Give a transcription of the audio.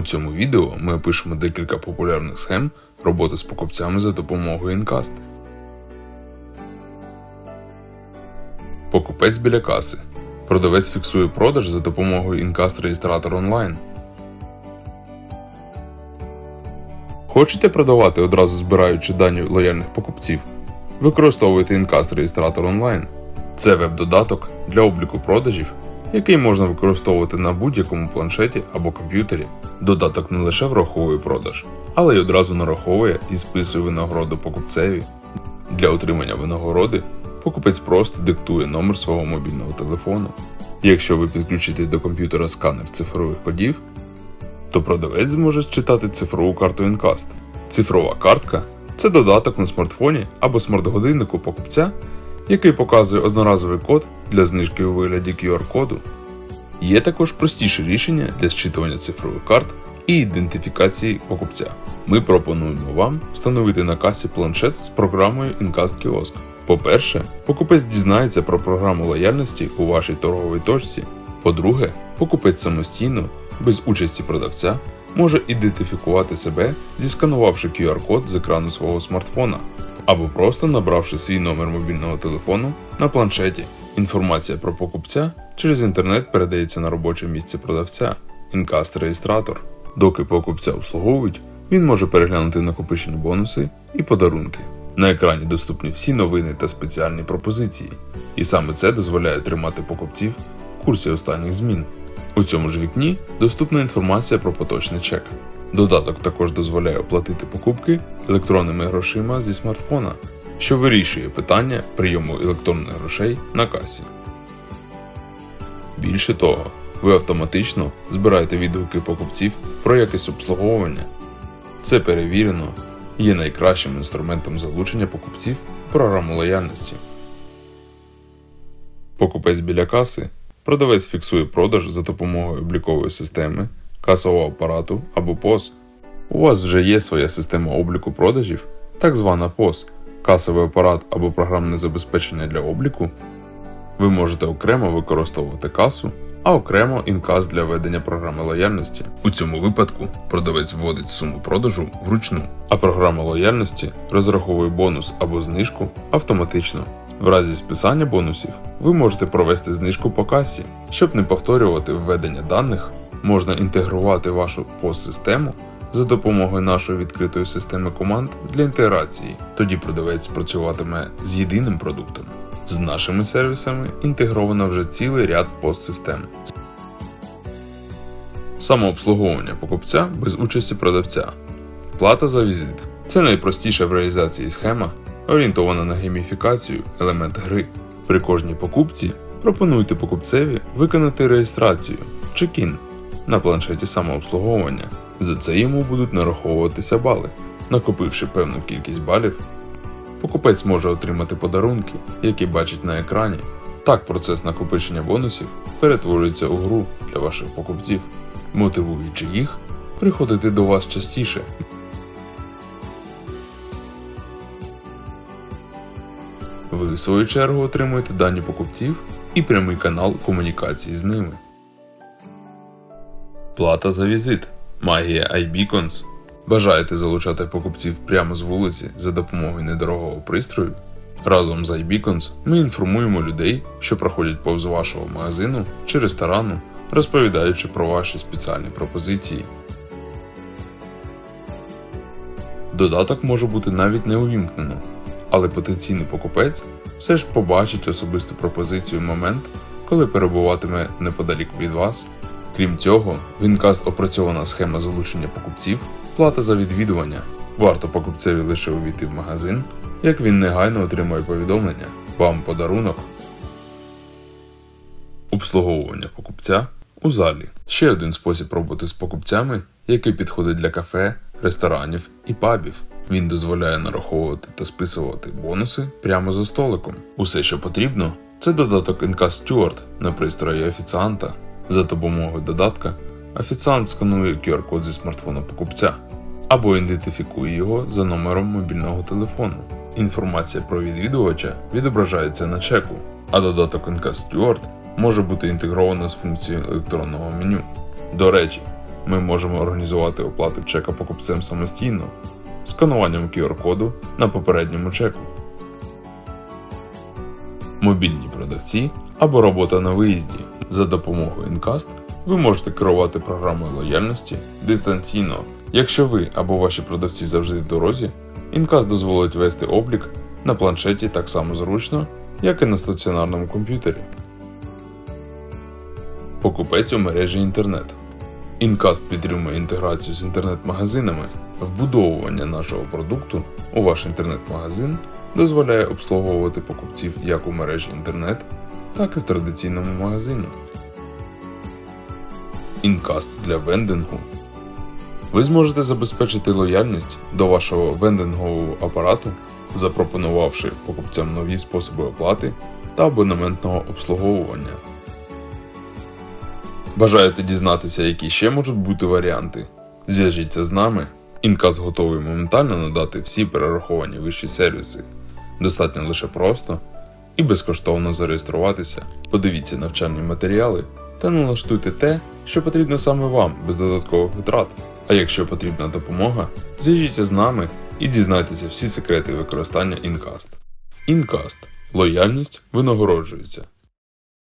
У цьому відео ми опишемо декілька популярних схем роботи з покупцями за допомогою інкаст. Покупець біля каси. Продавець фіксує продаж за допомогою інкаст реєстратор онлайн. Хочете продавати одразу збираючи дані лояльних покупців? Використовуйте інкаст реєстратор онлайн. Це веб-додаток для обліку продажів, який можна використовувати на будь-якому планшеті або комп'ютері. Додаток не лише враховує продаж, але й одразу нараховує і списує винагороду покупцеві. Для отримання винагороди покупець просто диктує номер свого мобільного телефону. Якщо ви підключите до комп'ютера сканер цифрових кодів, то продавець зможе читати цифрову карту Incast. Цифрова картка це додаток на смартфоні або смарт-годиннику покупця, який показує одноразовий код для знижки у вигляді QR-коду. Є також простіше рішення для зчитування цифрових карт і ідентифікації покупця. Ми пропонуємо вам встановити на касі планшет з програмою Incast Kiosk. По-перше, покупець дізнається про програму лояльності у вашій торговій точці. По-друге, покупець самостійно, без участі продавця, може ідентифікувати себе, зісканувавши QR-код з екрану свого смартфона, або просто набравши свій номер мобільного телефону на планшеті. Інформація про покупця через інтернет передається на робоче місце продавця інкаст-реєстратор. Доки покупця обслуговують, він може переглянути накопичені бонуси і подарунки. На екрані доступні всі новини та спеціальні пропозиції, і саме це дозволяє тримати покупців в курсі останніх змін. У цьому ж вікні доступна інформація про поточний чек. Додаток також дозволяє оплатити покупки електронними грошима зі смартфона, що вирішує питання прийому електронних грошей на касі. Більше того, ви автоматично збираєте відгуки покупців про якість обслуговування. Це перевірено є найкращим інструментом залучення покупців в програму лояльності. Покупець біля каси. Продавець фіксує продаж за допомогою облікової системи, касового апарату або POS. У вас вже є своя система обліку продажів, так звана POS, касовий апарат або програмне забезпечення для обліку. Ви можете окремо використовувати касу, а окремо інкас для ведення програми лояльності. У цьому випадку продавець вводить суму продажу вручну, а програма лояльності розраховує бонус або знижку автоматично. В разі списання бонусів ви можете провести знижку по касі. Щоб не повторювати введення даних, можна інтегрувати вашу POS-систему за допомогою нашої відкритої системи команд для інтеграції. Тоді продавець працюватиме з єдиним продуктом. З нашими сервісами інтегровано вже цілий ряд POS-систем. Самообслуговування покупця без участі продавця. Плата за візит. Це найпростіша в реалізації схема, орієнтована на гейміфікацію елемент гри. При кожній покупці пропонуйте покупцеві виконати реєстрацію чекін на планшеті самообслуговування. За це йому будуть нараховуватися бали. Накопивши певну кількість балів, покупець може отримати подарунки, які бачить на екрані. Так процес накопичення бонусів перетворюється у гру для ваших покупців, мотивуючи їх приходити до вас частіше. Ви, в свою чергу, отримуєте дані покупців і прямий канал комунікації з ними. Плата за візит. Магія iBeacons. Бажаєте залучати покупців прямо з вулиці за допомогою недорогого пристрою? Разом з iBeacons ми інформуємо людей, що проходять повз вашого магазину чи ресторану, розповідаючи про ваші спеціальні пропозиції. Додаток може бути навіть не увімкнено, але потенційний покупець все ж побачить особисту пропозицію в момент, коли перебуватиме неподалік від вас. Крім цього, в Інкаст опрацьована схема залучення покупців, плата за відвідування. Варто покупцеві лише увійти в магазин, як він негайно отримує повідомлення вам подарунок. Обслуговування покупця у залі ще один спосіб роботи з покупцями, який підходить для кафе, ресторанів і пабів. Він дозволяє нараховувати та списувати бонуси прямо за столиком. Усе, що потрібно, це додаток Incast Steward на пристрої офіціанта. За допомогою додатка офіціант сканує QR-код зі смартфона покупця або ідентифікує його за номером мобільного телефону. Інформація про відвідувача відображається на чеку, а додаток Incast Steward може бути інтегровано з функцією електронного меню. До речі, ми можемо організувати оплату чека покупцем самостійно, скануванням QR-коду на попередньому чеку. Мобільні продавці або робота на виїзді. За допомогою Incast ви можете керувати програмою лояльності дистанційно. Якщо ви або ваші продавці завжди в дорозі, Incast дозволить вести облік на планшеті так само зручно, як і на стаціонарному комп'ютері. Покупець у мережі інтернет. Incast підтримує інтеграцію з інтернет-магазинами. Вбудовування нашого продукту у ваш інтернет-магазин дозволяє обслуговувати покупців як у мережі інтернет, так і в традиційному магазині. Incast для вендингу. Ви зможете забезпечити лояльність до вашого вендингового апарату, запропонувавши покупцям нові способи оплати та абонементного обслуговування. Бажаєте дізнатися, які ще можуть бути варіанти? Зв'яжіться з нами. Інкас готовий моментально надати всі перераховані вищі сервіси. Достатньо лише просто і безкоштовно зареєструватися. Подивіться навчальні матеріали та налаштуйте те, що потрібно саме вам без додаткових витрат. А якщо потрібна допомога, зв'яжіться з нами і дізнайтеся всі секрети використання Інкаст. Інкаст. Лояльність винагороджується.